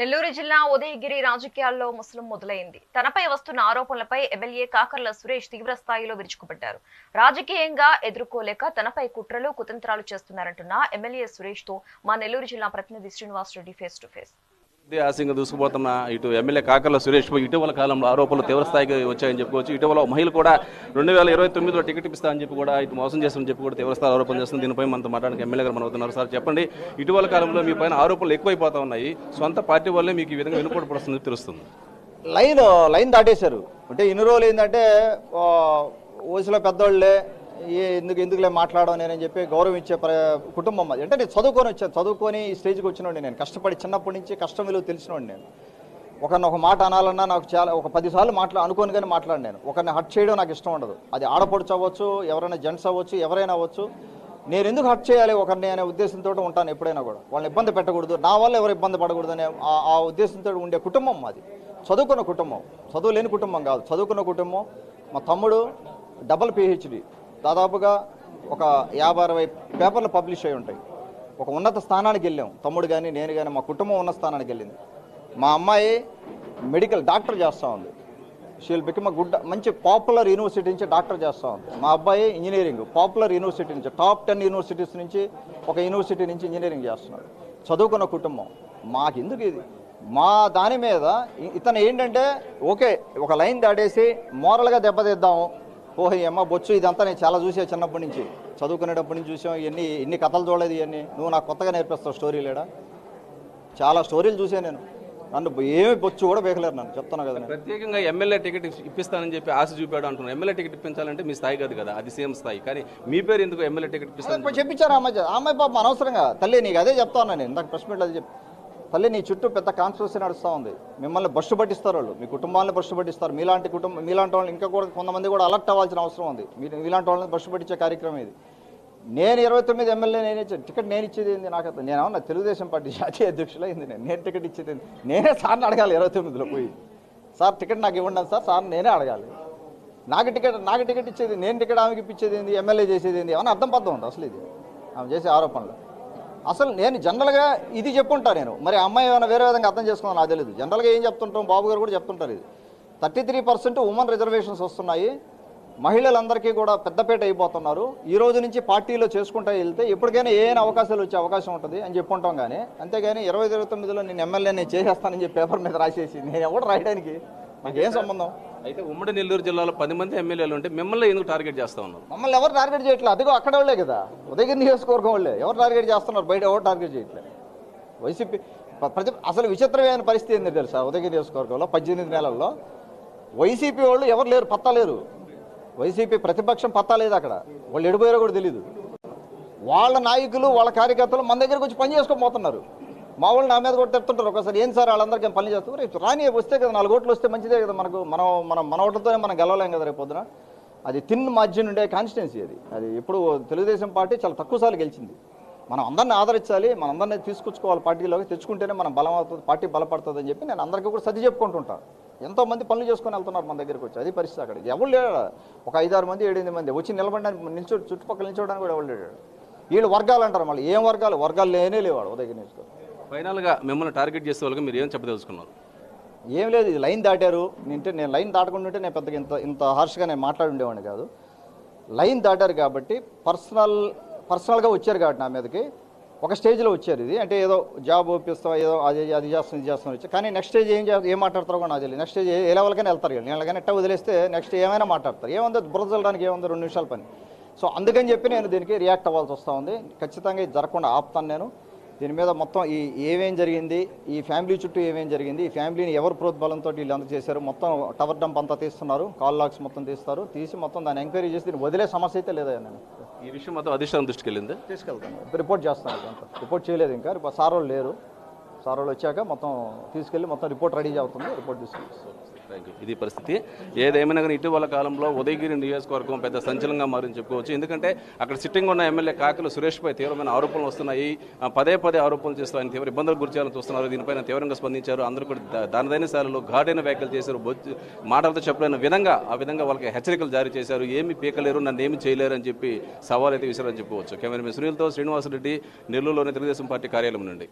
నెల్లూరు జిల్లా ఉదయగిరి రాజకీయాల్లో ముసలం మొదలైంది. తనపై వస్తున్న ఆరోపణలపై ఎమ్మెల్యే కాకర్ల సురేష్ తీవ్ర స్థాయిలో విరుచుకుపడ్డారు. రాజకీయంగా ఎదుర్కోలేక తనపై కుట్రలు కుతంత్రాలు చేస్తున్నారంటున్న ఎమ్మెల్యే సురేష్తో మా నెల్లూరు జిల్లా ప్రతినిధి Srinivas Reddy face to face ఆశంగా దూసుకుపోతున్న ఇటు ఎమ్మెల్యే కాకర్ల సురేష్ ఇటీవల కాలంలో ఆరోపణలు తీవ్రస్థాయికి వచ్చాయని చెప్పుకోవచ్చు ఇటీవల మహిళ కూడా రెండు వేల ఇరవై తొమ్మిదిలో టికెట్ ఇస్తా అని చెప్పి కూడా ఇటు మోసం చేస్తామని చెప్పి కూడా తీవ్రస్థాయి ఆరోపణ చేస్తుంది దీనిపై మనతో మాట్లాడడానికి ఎమ్మెల్యే గారు మనవుతున్నారు సార్ చెప్పండి ఇటీవల కాలంలో మీ పైన ఆరోపణలు ఎక్కువైపోతా ఉన్నాయి సొంత పార్టీ వల్లే మీకు ఈ విధంగా వెనుకోడు పడుతుంది తెలుస్తుంది లైన్ లైన్ దాటేశారు అంటే ఇన్ని రోజులు ఏంటంటే ఓసిలో వయసులో పెద్దోళ్ళే ఏ ఎందుకు ఎందుకులే మాట్లాడడం నేనని చెప్పి గౌరవించే ప్ర కుటుంబం అది. అంటే నేను చదువుకొని వచ్చాను చదువుకొని ఈ స్టేజ్కి వచ్చినోడిని నేను. కష్టపడి చిన్నప్పటి నుంచి కష్టం విలువ తెలిసినోండి నేను. ఒకరిని ఒక మాట అనాలన్నా నాకు చాలా ఒక పదిసార్లు మాట్లా అనుకోని కానీ మాట్లాడి నేను. ఒకరిని హట్ చేయడం నాకు ఇష్టం ఉండదు. అది ఆడపడుచు అవ్వచ్చు ఎవరైనా జెంట్స్ అవ్వచ్చు ఎవరైనా అవ్వచ్చు. నేను ఎందుకు హట్ చేయాలి ఒకరిని అనే ఉద్దేశంతో ఉంటాను ఎప్పుడైనా కూడా. వాళ్ళని ఇబ్బంది పెట్టకూడదు. నా వల్ల ఎవరు ఇబ్బంది పడకూడదు అనే ఆ- ఉద్దేశంతో ఉండే కుటుంబం మాది చదువుకున్న కుటుంబం. చదువు లేని కుటుంబం కాదు. చదువుకున్న కుటుంబం. మా తమ్ముడు డబల్ పిహెచ్డి. దాదాపుగా ఒక యాభై అరవై పేపర్లు పబ్లిష్ అయి ఉంటాయి. ఒక ఉన్నత స్థానానికి వెళ్ళాం. తమ్ముడు కానీ నేను కానీ మా కుటుంబం ఉన్న స్థానానికి వెళ్ళింది. మా అమ్మాయి మెడికల్ డాక్టర్ చేస్తూ ఉంది. షీల్ బికమ్ గుడ్ మంచి పాపులర్ యూనివర్సిటీ నుంచి డాక్టర్ చేస్తూ ఉంది. మా అబ్బాయి ఇంజనీరింగ్ పాపులర్ యూనివర్సిటీ నుంచి టాప్ టెన్ యూనివర్సిటీస్ నుంచి ఒక యూనివర్సిటీ నుంచి ఇంజనీరింగ్ చేస్తున్నాడు. చదువుకున్న కుటుంబం. మాకు ఎందుకు ఇది? మా దాని మీద ఇతను ఏంటంటే ఓకే ఒక లైన్ దాటేసి మోరల్గా దెబ్బతిద్దాము ఓహో అమ్మ బొచ్చు ఇదంతా నేను చాలా చూసా చిన్నప్పటి నుంచి. చదువుకునేటప్పటి నుంచి చూసాం ఇవన్నీ ఇన్ని కథలు చూడలేదు ఇవన్నీ. నువ్వు నాకు కొత్తగా నేర్పిస్తావు స్టోరీలేడా చాలా స్టోరీలు చూసాను నేను. నన్ను ఏమి బొచ్చు కూడా వేయలేరు నన్ను చెప్తున్నా కదా నేను. ప్రత్యేకంగా ఎమ్మెల్యే టికెట్ ఇప్పిస్తానని చెప్పి ఆశ చూపాడు అంటున్నారు ఎమ్మెల్యే టికెట్ ఇప్పించాలంటే మీ స్థాయి కాదు కదా అది సేమ్ స్థాయి. కానీ మీ పేరు ఎందుకు ఎమ్మెల్యే టికెట్ ఇప్పిస్తాను చెప్పించారు అమ్మాయి? అమ్మాయి పాపం అనవసరంగా. తల్లి నీకు అదే చెప్తా ఉన్నాను నేను. ఇందాక ప్రెస్ మీట్లో అది చెప్పి తల్లి నీ చుట్టూ పెద్ద కాన్స్పిరసీ నడుస్తూ ఉంది. మిమ్మల్ని బస్సు పట్టిస్తారు వాళ్ళు. మీ కుటుంబాలను బస్సు పట్టిస్తారు. మీలాంటి కుటుంబం మీలాంటి వాళ్ళు ఇంకా కూడా కొంతమంది కూడా అలర్ట్ అవ్వాల్సిన అవసరం ఉంది. మీరు మీలాంటి వాళ్ళని బస్సు పట్టించే కార్యక్రమం ఇది. నేను ఇరవై తొమ్మిది ఎమ్మెల్యే నేను ఇచ్చే టికెట్ నేను ఇచ్చేది ఏంది? నాకు అర్థం- నేను ఏమన్నా తెలుగుదేశం పార్టీ జాతీయ అధ్యక్షులు అయింది నేను. నేను టికెట్ ఇచ్చేది నేనే సార్ని అడగాలి ఇరవై తొమ్మిదిలో పోయి. సార్ టికెట్ నాకు ఇవ్వండి సార్. సార్ నేనే అడగాలి. నాకు టికెట్ నాకు టికెట్ ఇచ్చేది నేను టికెట్ ఆమెకి ఇప్పించేది ఏంది? ఎమ్మెల్యే చేసేది ఏంది? ఏమన్నా అర్థం పద్ధం ఉంది అసలు ఇది? ఆమె చేసే ఆరోపణలు. అసలు నేను జనరల్గా ఇది చెప్పుంటా నేను. మరి అమ్మాయి ఏమైనా వేరే విధంగా అర్థం చేసుకున్నా నాకు తెలియదు జనరల్గా ఏం చెప్తుంటాం? బాబు గారు కూడా చెప్తుంటారు ఇది. Thirty three percent women reservations వస్తున్నాయి. మహిళలందరికీ కూడా పెద్దపేట అయిపోతున్నారు. ఈ రోజు నుంచి పార్టీలో చేసుకుంటా వెళ్తే ఎప్పటికైనా ఏ అవకాశాలు వచ్చే అవకాశం ఉంటుంది అని చెప్పుంటాం కానీ అంతేగాని ఇరవై ఇరవై తొమ్మిదిలో నేను ఎమ్మెల్యే నేను చేసేస్తానని చెప్పి పేపర్ మీద రాసేసి నేను ఎవడు రాయడానికి? నాకేం సంబంధం? అయితే ఉమ్మడి నెల్లూరు జిల్లాలో పది మంది ఎమ్మెల్యేలు ఉంటే మిమ్మల్ని ఎందుకు టార్గెట్ చేస్తా ఉన్నారు? మమ్మల్ని ఎవరు టార్గెట్ చేయట్లేదు. అదిగో అక్కడ వాళ్ళే కదా. ఉదయగిరి నియోజకవర్గం వాళ్ళే. ఎవరు టార్గెట్ చేస్తున్నారు? బయట ఎవరు టార్గెట్ చేయట్లేదు. వైసీపీ ప్రజ అసలు విచిత్రమైన పరిస్థితి ఏంది తెలుసా? ఉదయగిరి నియోజకవర్గంలో పద్దెనిమిది నెలల్లో వైసీపీ వాళ్ళు ఎవరు లేరు? పత్తా లేరు. వైసీపీ ప్రతిపక్షం పత్తా లేదు అక్కడ. వాళ్ళు ఎడిపోయారో కూడా తెలియదు వాళ్ళ నాయకులు వాళ్ళ కార్యకర్తలు మన దగ్గరకు వచ్చి పని చేసుకోకపోతున్నారు. మా వాళ్ళు నా మీద కూడా తిడుతుంటారు. ఒకసారి ఏం సార్ వాళ్ళందరికీ పని చేస్తాం రేపు రాని వస్తే కదా నాలుగు ఓట్లు వస్తే మంచిదే కదా మనకు. మనం మనం మన ఓట్లతోనే మనం గెలవలేం కదా రేపు పొద్దున. అది తిన్ మార్జిన్ ఉండే కాన్స్టిట్యున్సీ అది. అది ఇప్పుడు తెలుగుదేశం పార్టీ చాలా తక్కువ సార్లు గెలిచింది. మనం అందరిని ఆదరించాలి మన అందరినీ తీసుకొచ్చుకోవాలి పార్టీలోకి తెచ్చుకుంటేనే మనం బలం అవుతుంది పార్టీ బలపడుతుంది అని చెప్పి నేను అందరికీ కూడా సర్ది చెప్పుకుంటుంటాను ఎంతో మంది పనులు చేసుకొని వెళ్తున్నారు మన దగ్గరికి వచ్చి. అది పరిస్థితి అక్కడ. ఎవరు లేడా? ఒక ఐదారు మంది ఏడెనిమిది మంది వచ్చి నిలబడడానికి నిల్చో చుట్టుపక్కల నిల్చోడానికి కూడా ఎవరు లేడాడు వీళ్ళు వర్గాలు అంటారు మళ్ళీ. ఏం వర్గాలు? వర్గాలు లేనే లేవాడు ఉదయం నేర్చుకోవాలి ఫైనల్గా మిమ్మల్ని టార్గెట్ చేసే వాళ్ళకి మీరు ఏం చెప్పదలుచుకున్నారు? ఏం లేదు ఇది లైన్ దాటారు. నేను నేను లైన్ దాటకుండా ఉంటే నేను పెద్దగా ఇంత ఇంత హార్ష్గా నేను మాట్లాడి ఉండేవాడిని కాదు. లైన్ దాటారు కాబట్టి పర్సనల్ పర్సనల్గా వచ్చారు కాబట్టి నా మీదకి. ఒక స్టేజ్లో వచ్చారు ఇది. అంటే ఏదో జాబ్ ఒప్పిస్తాం ఏదో అది అది చేస్తాం ఇది చేస్తాం వచ్చి కానీ నెక్స్ట్ స్టేజ్ ఏం చేస్తా ఏం మాట్లాడతారో కూడా నాకు తెలియదు. నెక్స్ట్ స్టేజ్ ఏ లెవెల్కైనా వెళ్తారు వీళ్ళు నేను ఎట్ట వదిలేస్తే నెక్స్ట్ ఏమైనా మాట్లాడతారు. ఏముంది బురద చల్లడానికి ఏముంది? రెండు నిమిషాల పని. సో అందుకని చెప్పి నేను దీనికి రియాక్ట్ అవ్వాల్సి వస్తూ ఉంది. ఖచ్చితంగా ఇది జరగకుండా ఆపుతాను నేను. దీని మీద మొత్తం ఈ ఏమేం జరిగింది? ఈ ఫ్యామిలీ చుట్టూ ఏమేం జరిగింది? ఈ ఫ్యామిలీని ఎవరు ప్రోద్బలంతో వీళ్ళు అందరూ చేశారు? మొత్తం టవర్ డంప్ అంతా తీస్తున్నారు. కాల్ లాక్స్ మొత్తం తీస్తారు. తీసి మొత్తం దాన్ని ఎంక్వైరీ చేసి దీన్ని వదిలే సమస్య అయితే లేదా నేను ఈ విషయం మొత్తం అధిష్టానం దృష్టికి వెళ్ళింది? తీసుకెళ్తాను. రిపోర్ట్ చేస్తాను ఇదంతా రిపోర్ట్ చేయలేదు ఇంకా. సార్ వాళ్ళు లేరు. సార్ వాళ్ళు వచ్చాక మొత్తం తీసుకెళ్ళి మొత్తం రిపోర్ట్ రెడీ అవుతుంది. రిపోర్ట్ తీసుకెళ్ళి ఇది పరిస్థితి. ఏదేమైనా కానీ ఇటీవల కాలంలో ఉదయగిరి నియోజకవర్గం పెద్ద సంచలనంగా మారింది చెప్పుకోవచ్చు. ఎందుకంటే అక్కడ సిట్టింగ్ ఉన్న ఎమ్మెల్యే కాకులు సురేష్పై తీవ్రమైన ఆరోపణలు వస్తున్నాయి. పదే పదే ఆరోపణలు చేస్తూ ఆయన తీవ్ర ఇబ్బందులకు గురి చేయాలని చూస్తున్నారు. దీనిపైన తీవ్రంగా స్పందించారు. అందరూ కూడా దానిదైన శాలలో ఘాటైన వ్యాఖ్యలు చేశారు. బొచ్చు మాటలతో చెప్పలేని విధంగా ఆ విధంగా వాళ్ళకి హెచ్చరికలు జారీ చేశారు. ఏమి పీకలేరు నన్ను ఏమి చేయలేరు అని చెప్పి సవాల్ అయితే విసిరని చెప్పుకోవచ్చు. కెమెరామెన్ సునీల్తో శ్రీనివాసరెడ్డి నెల్లూరులోని తెలుగుదేశం పార్టీ కార్యాలయం నుండి.